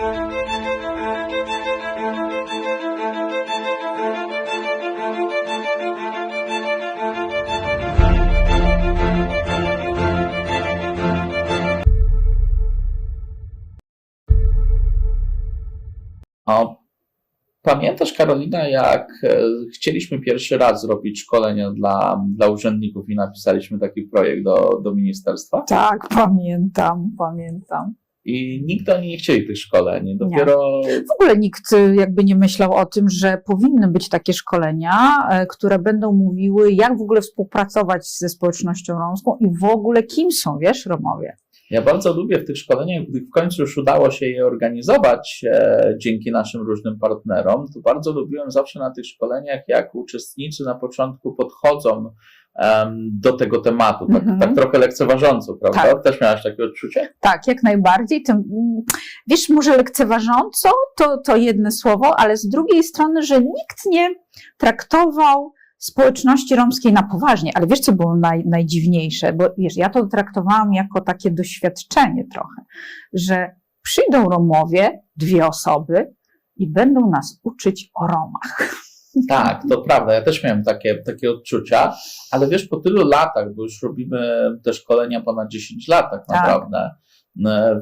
O, pamiętasz, Karolina, jak e, chcieliśmy pierwszy raz zrobić szkolenia dla, dla urzędników i napisaliśmy taki projekt do, do ministerstwa? Tak, pamiętam, pamiętam. I nikt oni nie chcieli tych szkoleń. Dopiero W ogóle nikt y, jakby nie myślał o tym, że powinny być takie szkolenia, e, które będą mówiły, jak w ogóle współpracować ze społecznością romską i w ogóle kim są, wiesz, Romowie. Ja bardzo lubię w tych szkoleniach, gdy w końcu już udało się je organizować e, dzięki naszym różnym partnerom, to bardzo lubiłem zawsze na tych szkoleniach, jak uczestnicy na początku podchodzą do tego tematu, tak, Mhm. tak trochę lekceważąco, prawda? Tak. Też miałaś takie odczucie? Tak, jak najbardziej. Tym, mm, wiesz, może lekceważąco to, to jedno słowo, ale z drugiej strony, że nikt nie traktował społeczności romskiej na poważnie. Ale wiesz, co było naj, najdziwniejsze? Bo wiesz, ja to traktowałam jako takie doświadczenie trochę, że przyjdą Romowie, dwie osoby, i będą nas uczyć o Romach. Tak, to prawda. Ja też miałem takie, takie odczucia, ale wiesz, po tylu latach, bo już robimy te szkolenia ponad 10 lat tak Tak. naprawdę, e,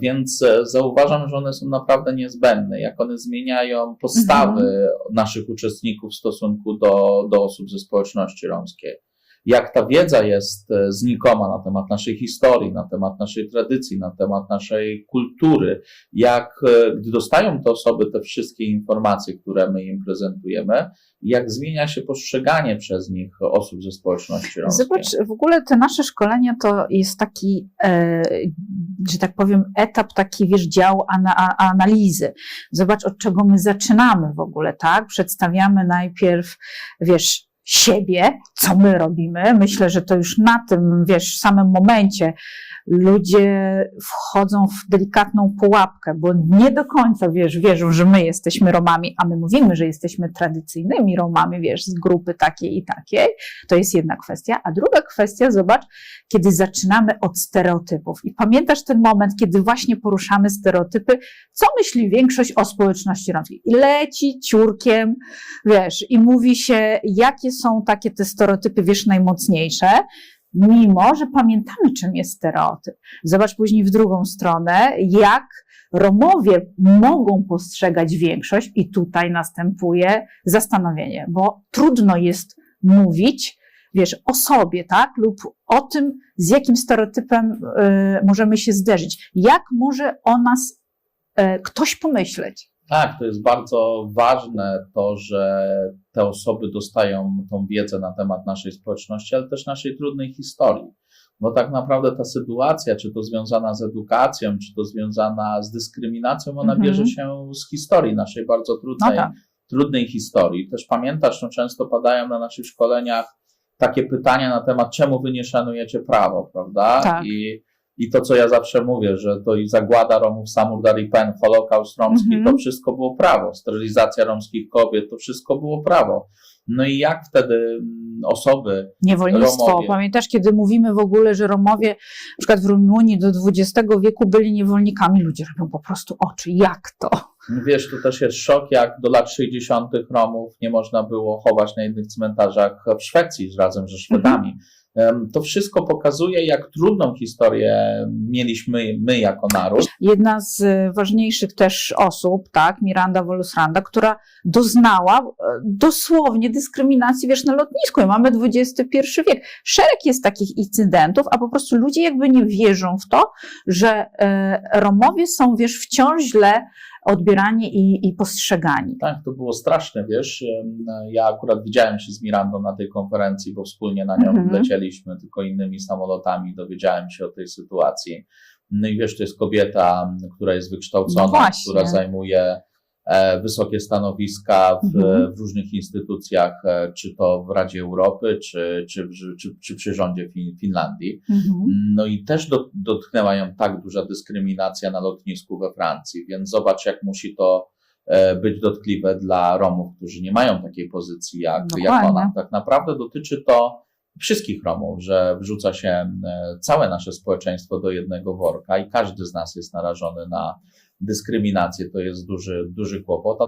więc e, zauważam, że one są naprawdę niezbędne. Jak one zmieniają postawy Mhm. naszych uczestników w stosunku do, do osób ze społeczności romskiej. Jak ta wiedza jest e, znikoma na temat naszej historii, na temat naszej tradycji, na temat naszej kultury, jak e, gdy dostają te osoby te wszystkie informacje, które my im prezentujemy, jak zmienia się postrzeganie przez nich osób ze społeczności romskiej. Zobacz, w ogóle te nasze szkolenia to jest taki, e, że tak powiem, etap, taki, wiesz, dział ana, analizy. Zobacz, od czego my zaczynamy w ogóle, tak? Przedstawiamy najpierw, wiesz, siebie, co my robimy. Myślę, że to już na tym, wiesz, samym momencie ludzie wchodzą w delikatną pułapkę, bo nie do końca, wiesz, wierzą, że my jesteśmy Romami, a my mówimy, że jesteśmy tradycyjnymi Romami, wiesz, z grupy takiej i takiej. To jest jedna kwestia. A druga kwestia, zobacz, kiedy zaczynamy od stereotypów. I pamiętasz ten moment, kiedy właśnie poruszamy stereotypy, co myśli większość o społeczności romskiej? I leci ciurkiem, wiesz, i mówi się, jakie są takie te stereotypy, wiesz, najmocniejsze, mimo że pamiętamy, czym jest stereotyp. Zobacz później w drugą stronę, jak Romowie mogą postrzegać większość, i tutaj następuje zastanowienie, bo trudno jest mówić, wiesz, o sobie, tak, lub o tym, z jakim stereotypem y, możemy się zderzyć. Jak może o nas y, ktoś pomyśleć? Tak, to jest bardzo ważne to, że te osoby dostają tą wiedzę na temat naszej społeczności, ale też naszej trudnej historii. Bo tak naprawdę ta sytuacja, czy to związana z edukacją, czy to związana z dyskryminacją, ona Mhm. bierze się z historii naszej bardzo No trudnej, tak. trudnej historii. Też pamiętasz, no często padają na naszych szkoleniach takie pytania na temat, czemu wy nie szanujecie prawo, prawda? Tak. I, I to, co ja zawsze mówię, że to i zagłada Romów, Samur i Pen, Holokaust romski, Mhm. to wszystko było prawo. Sterylizacja romskich kobiet, to wszystko było prawo. No i jak wtedy mm, osoby, Niewolnictwo. Romowie. Pamiętasz, kiedy mówimy w ogóle, że Romowie, na przykład w Rumunii do XX wieku byli niewolnikami, ludzie robią po prostu oczy. Jak to? Wiesz, to też jest szok, jak do lat 60. Romów nie można było chować na jednych cmentarzach w Szwecji razem ze Szwedami. Em, To wszystko pokazuje, jak trudną historię mieliśmy my jako naród. Jedna z e, ważniejszych też osób, tak, Miranda Wolusranda, która doznała e, dosłownie dyskryminacji, wiesz, na lotnisku. I mamy XXI wiek. Szereg jest takich incydentów, a po prostu ludzie jakby nie wierzą w to, że e, Romowie są, wiesz, wciąż źle odbierani i, i postrzegani. Tak, to było straszne, wiesz. Ja akurat widziałem się z Mirandą na tej konferencji, bo wspólnie na nią Mhm. lecieliśmy, tylko innymi samolotami, dowiedziałem się o tej sytuacji. No i wiesz, to jest kobieta, która jest wykształcona, No która zajmuje wysokie stanowiska w, Mhm. w różnych instytucjach, e, czy to w Radzie Europy, czy, czy, czy, czy przy rządzie fin, Finlandii. Mhm. No i też do, dotknęła ją tak duża dyskryminacja na lotnisku we Francji, więc zobacz, jak musi to e, być dotkliwe dla Romów, którzy nie mają takiej pozycji jak, jak Dokładnie. ona. Tak naprawdę dotyczy to wszystkich Romów, że wrzuca się e, całe nasze społeczeństwo do jednego worka i każdy z nas jest narażony na dyskryminację. To jest duży, duży kłopot.